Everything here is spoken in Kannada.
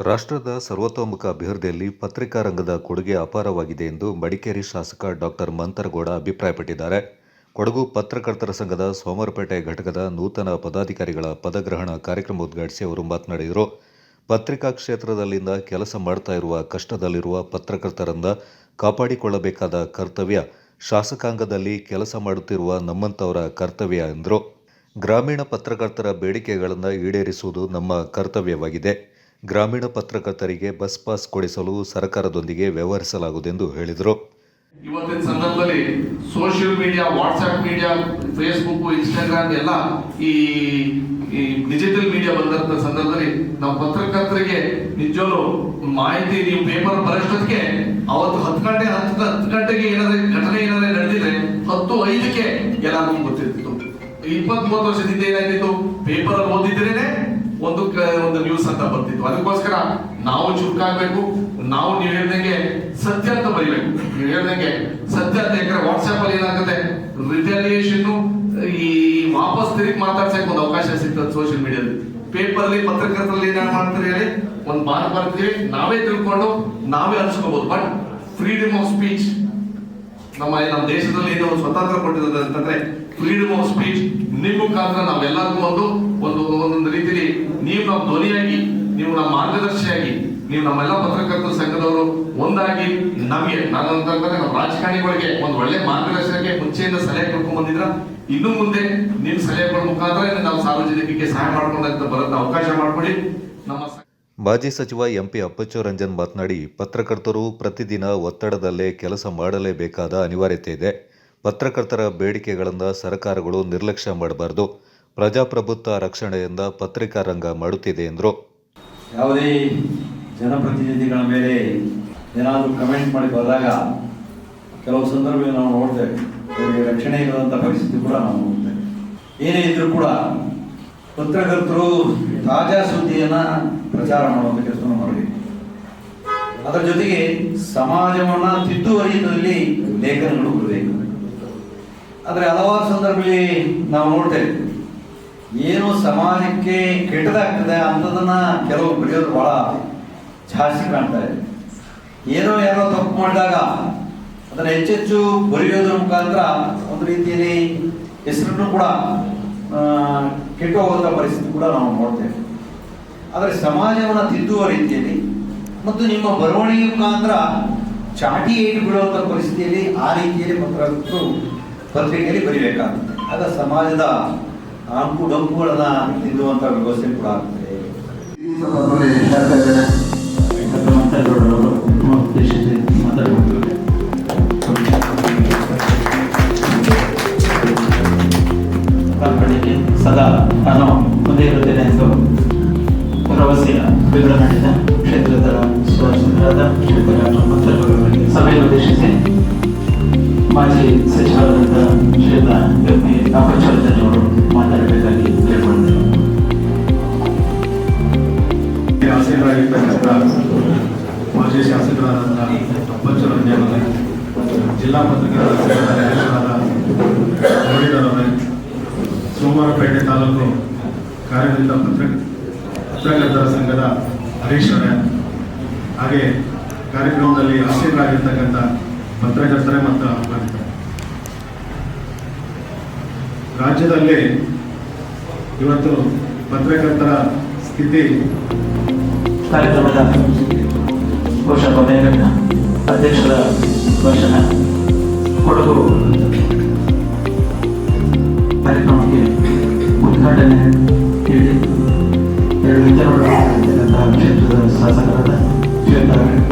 ರಾಷ್ಟ್ರದ ಸರ್ವತೋಮುಖ ಅಭಿವೃದ್ಧಿಯಲ್ಲಿ ಪತ್ರಿಕಾ ರಂಗದ ಕೊಡುಗೆ ಅಪಾರವಾಗಿದೆ ಎಂದು ಮಡಿಕೇರಿ ಶಾಸಕ ಡಾಕ್ಟರ್ ಮಂತರಗೌಡ ಅಭಿಪ್ರಾಯಪಟ್ಟಿದ್ದಾರೆ. ಕೊಡಗು ಪತ್ರಕರ್ತರ ಸಂಘದ ಸೋಮರಪೇಟೆ ಘಟಕದ ನೂತನ ಪದಾಧಿಕಾರಿಗಳ ಪದಗ್ರಹಣ ಕಾರ್ಯಕ್ರಮ ಉದ್ಘಾಟಿಸಿ ಅವರು ಮಾತನಾಡಿದರು. ಪತ್ರಿಕಾ ಕ್ಷೇತ್ರದಲ್ಲಿಂದ ಕೆಲಸ ಮಾಡ್ತಾ ಇರುವ ಕಷ್ಟದಲ್ಲಿರುವ ಪತ್ರಕರ್ತರನ್ನ ಕಾಪಾಡಿಕೊಳ್ಳಬೇಕಾದ ಕರ್ತವ್ಯ, ಶಾಸಕಾಂಗದಲ್ಲಿ ಕೆಲಸ ಮಾಡುತ್ತಿರುವ ನಮ್ಮಂಥವರ ಕರ್ತವ್ಯ ಎಂದರು. ಗ್ರಾಮೀಣ ಪತ್ರಕರ್ತರ ಬೇಡಿಕೆಗಳನ್ನು ಈಡೇರಿಸುವುದು ನಮ್ಮ ಕರ್ತವ್ಯವಾಗಿದೆ. ಗ್ರಾಮೀಣ ಪತ್ರಕರ್ತರಿಗೆ ಬಸ್ ಪಾಸ್ ಕೊಡಿಸಲು ಸರ್ಕಾರದೊಂದಿಗೆ ವ್ಯವಹರಿಸಲಾಗುವುದೆಂದು ಹೇಳಿದರು. ಇವತ್ತಿನ ಸಂದರ್ಭದಲ್ಲಿ social media WhatsApp media Facebook Instagram ಎಲ್ಲ ಈ ಡಿಜಿಟಲ್ ಮೀಡಿಯಾ ಬಂದಂತ ಸಂದರ್ಭದಲ್ಲಿ ನಮ್ಮ ಪತ್ರಕರ್ತರಿಗೆ ನಿಜವಾಗ್ಲು ಮಾಹಿತಿ, ನೀವು ಪೇಪರ್ ಬರೋಷ್ಟೊತ್ತಿಗೆ ಅವತ್ತು ಹತ್ತು ಗಂಟೆ, ಹತ್ತು ಹತ್ತು ಗಂಟೆಗೆ ಏನಾದ್ರೆ ಘಟನೆ ಏನಾದ್ರೆ ನಡೆದಿದ್ರೆ ಹತ್ತು ಐದಕ್ಕೆ ಎಲ್ಲರಿಗೂ ಗೊತ್ತಿರ್ತಿತ್ತು. ಇಪ್ಪತ್ತ್ ಮೂವತ್ತು ವರ್ಷದಿಂದ ಏನಾಗಿತ್ತು ಪೇಪರ್ ಅಲ್ಲಿ ಓದಿದ್ರೇನೆ ಒಂದು ಕ- ಒಂದು ನ್ಯೂಸ್ ಅಂತ ಬರ್ತಿತ್ತು. ಅದಕ್ಕೋಸ್ಕರ ನಾವು ಚುರುಕಾಗಬೇಕು, ನಾವು ನೀವು ಹೇಳ್ದಂಗೆ ಸತ್ಯ ಅಂತ ಬರೀಬೇಕು. ನೀವು ಹೇಳ್ದಂಗೆ ಸತ್ಯ ಅಂತ ಯಾಕಂದ್ರೆ ವಾಟ್ಸ್ಆಪ್ ಅಲ್ಲಿ ಏನಾಗುತ್ತೆ? ರಿಟಾಲಿಯೇಷನ್ ಈ ವಾಪಸ್ ತಿರುಗಿ ಮಾತಾಡ್ಸಕ್ ಒಂದು ಅವಕಾಶ ಸಿಗ್ತದೆ ಸೋಷಿಯಲ್ ಮೀಡಿಯಾದಲ್ಲಿ ಪೇಪರ್ ಅಲ್ಲಿ, ಪತ್ರಕರ್ತರಲ್ಲಿ ಏನಾದ್ರು ಮಾಡ್ತಾರೆ ಹೇಳಿ? ಒಂದು ಬಾರ ಬರ್ತೀವಿ ನಾವೇ ತಿಳ್ಕೊಂಡು ನಾವೇ ಅನ್ಸ್ಕೋಬಹುದು ಬಟ್ ಫ್ರೀಡಮ್ ಆಫ್ ಸ್ಪೀಚ್ ನಮ್ಮ ನಮ್ಮ ದೇಶದಲ್ಲಿ ಏನು ಸ್ವತಂತ್ರ ಕೊಟ್ಟಿರೋದು ಅಂತಂದ್ರೆ ಫ್ರೀಡಮ್ ಆಫ್ ಸ್ಪೀಚ್ ನಿಮ್ಮ ಮುಖಾಂತರ ನಾವೆಲ್ಲರಿಗೂ ಒಂದು ಒಂದು, ಒಂದೊಂದು ರೀತಿಯಲ್ಲಿ ನೀವು ನಮ್ಮ ಧ್ವನಿಯಾಗಿ, ನೀವು ನಮ್ಮ ಮಾರ್ಗದರ್ಶಿಯಾಗಿ, ನೀವು ನಮ್ಮೆಲ್ಲ ಪತ್ರಕರ್ತರ ಸಂಘದವರು ಒಂದಾಗಿ ನಮಗೆ, ನಾನು ಅಂತಂದ್ರೆ ನಮ್ಮ ರಾಜಕಾರಣಿಗಳಿಗೆ ಒಂದು ಒಳ್ಳೆ ಮಾರ್ಗದರ್ಶನಕ್ಕೆ ಮುಂಚೆಯಿಂದ ಸಲಹೆ ಕೊಡ್ಕೊಂಡು ಬಂದಿದ್ರ. ಇನ್ನು ಮುಂದೆ ನಿಮ್ಮ ಸಲಹೆಗಳ ಮುಖಾಂತರ ನಾವು ಸಾರ್ವಜನಿಕರಿಗೆ ಸಹಾಯ ಮಾಡ್ಕೊಂಡಂತ ಬರೋದ ಅವಕಾಶ ಮಾಡ್ಕೊಡಿ ನಮ್ಮ ಸ- ಮಾಜಿ ಸಚಿವ ಎಂಪಿ ಅಪ್ಪಚ್ಚು ರಂಜನ್ ಮಾತನಾಡಿ, ಪತ್ರಕರ್ತರು ಪ್ರತಿದಿನ ಒತ್ತಡದಲ್ಲೇ ಕೆಲಸ ಮಾಡಲೇಬೇಕಾದ ಅನಿವಾರ್ಯತೆ ಇದೆ. ಪತ್ರಕರ್ತರ ಬೇಡಿಕೆಗಳನ್ನು ಸರ್ಕಾರಗಳು ನಿರ್ಲಕ್ಷ್ಯ ಮಾಡಬಾರದು. ಪ್ರಜಾಪ್ರಭುತ್ವ ರಕ್ಷಣೆಯಿಂದ ಪತ್ರಿಕಾ ರಂಗ ಮಾಡುತ್ತಿದೆ ಎಂದರು. ಯಾವುದೇ ಜನಪ್ರತಿನಿಧಿಗಳ ಮೇಲೆ ಏನಾದರೂ ಕಮೆಂಟ್ ಮಾಡಿ ಬಂದಾಗ ಕೆಲವು ಸಂದರ್ಭದಲ್ಲಿ ನಾವು ನೋಡ್ತೇವೆ. ರಕ್ಷಣೆ ಇಲ್ಲದಂಥ ಪರಿಸ್ಥಿತಿ ಕೂಡ ನಾವು ನೋಡ್ತೇವೆ. ಏನೇ ಇದ್ರೂ ಕೂಡ ಪತ್ರಕರ್ತರು ತಾಜಾ ಸುದ್ದಿಯನ್ನ ಪ್ರಚಾರ ಮಾಡುವಂಥ ಕೆಲಸವನ್ನು ಮಾಡಬೇಕು ಅದರ ಜೊತೆಗೆ ಸಮಾಜವನ್ನ ರೀತಿಯಲ್ಲಿ ಲೇಖನಗಳು ಬರಬೇಕು. ಆದರೆ ಹಲವಾರು ಸಂದರ್ಭದಲ್ಲಿ ನಾವು ನೋಡ್ತೇವೆ ಏನು ಸಮಾಜಕ್ಕೆ ಕೆಟ್ಟದಾಗ್ತದೆ ಅಂತದನ್ನ ಕೆಲವು ಬರೆಯೋದು ಬಹಳ ಜಾಸ್ತಿ ಕಾಣ್ತಾ ಇದೆ ಏನೋ ಯಾರೋ ತಪ್ಪು ಮಾಡಿದಾಗ ಅದನ್ನ ಹೆಚ್ಚೆಚ್ಚು ಬರೆಯೋದ್ರ ಮುಖಾಂತರ ಒಂದು ರೀತಿಯಲ್ಲಿ ಹೆಸರನ್ನು ಕೂಡ ಕೆಟ್ಟು ಹೋದ ಪರಿಸ್ಥಿತಿ ಕೂಡ ನಾವು ನೋಡ್ತೇವೆ. ಆದರೆ ಸಮಾಜವನ್ನು ತಿದ್ದುವ ರೀತಿಯಲ್ಲಿ ಮತ್ತು ನಿಮ್ಮ ಬರವಣಿಗೆ ಮುಖಾಂತರ ಚಾಟಿ ಏಟು ಬಿಡುವಂಥ ಪರಿಸ್ಥಿತಿಯಲ್ಲಿ ಆ ರೀತಿಯಲ್ಲಿ ಪತ್ರಕರ್ತರು ಪತ್ರಿಕೆಯಲ್ಲಿ ಬರೀಬೇಕಾಗುತ್ತೆ. ಆಗ ಸಮಾಜದ ಅಂಕು ಡಂಕುಗಳನ್ನ ತಿದ್ದುವಂಥ ವ್ಯವಸ್ಥೆ ಕೂಡ ಆಗ್ತದೆ. ಸದಾ ನಾನು ಒಂದೇ ಇರುತ್ತೇನೆ ಎಂದು ಭರವಸೆಯ ವಿವರ ಮಾಡಿದ ಕ್ಷೇತ್ರದ ಸುಧಾರಿಸಿದ ಸಭೆಯನ್ನುದ್ದೇಶಿಸಿ ಮಾಜಿ ಸಚಿವರಾದ ಶ್ರೀಯುತ ಎಂ ಪಿ ಅವರು ಆಸೀನರಾಗಿರ್ತಕ್ಕಂಥ ಮಾಜಿ ಶಾಸಕರಾದಂಥ ಅಪ್ಪಚ್ಚರಂಜನ್ ಜಿಲ್ಲಾ ಪತ್ರಿಕೆಗಳ ಸಂಘದ ಅಧ್ಯಕ್ಷರಾದ ಮುರಳೀಧರ್ ಅವರೇ ಸೋಮವಾರಪೇಟೆ ತಾಲೂಕು ಕಾರ್ಯನಿರತ ಪತ್ರ ಪತ್ರಕರ್ತರ ಸಂಘದ ಹರೀಶ್ವರ ಹಾಗೆ ಕಾರ್ಯಕ್ರಮದಲ್ಲಿ ಆಸೀನರಾಗಿರ್ತಕ್ಕಂಥ ಪತ್ರಕರ್ತರೇ ಮತ್ತು ಅಪರಾಧಿತರೇ ರಾಜ್ಯದಲ್ಲಿ ಇವತ್ತು ಪತ್ರಕರ್ತರ ಸ್ಥಿತಿ ಕಾರ್ಯಕ್ರಮದ ಘೋಷ ಕೊನೆಯ ಅಧ್ಯಕ್ಷರ ಭಾಷಣ. ಕೊಡಗು ಉದ್ಘಾಟನೆ ನೀಡಿ ಎರಡು ವಿಚಾರಗಳನ್ನು ಕ್ಷೇತ್ರದ ಶಾಸಕರಾದ ಶ್ರೀಯುತ ಡಾಕ್ಟರ್ ಮಂತೇಗೌಡ ಅವರಿಗೆ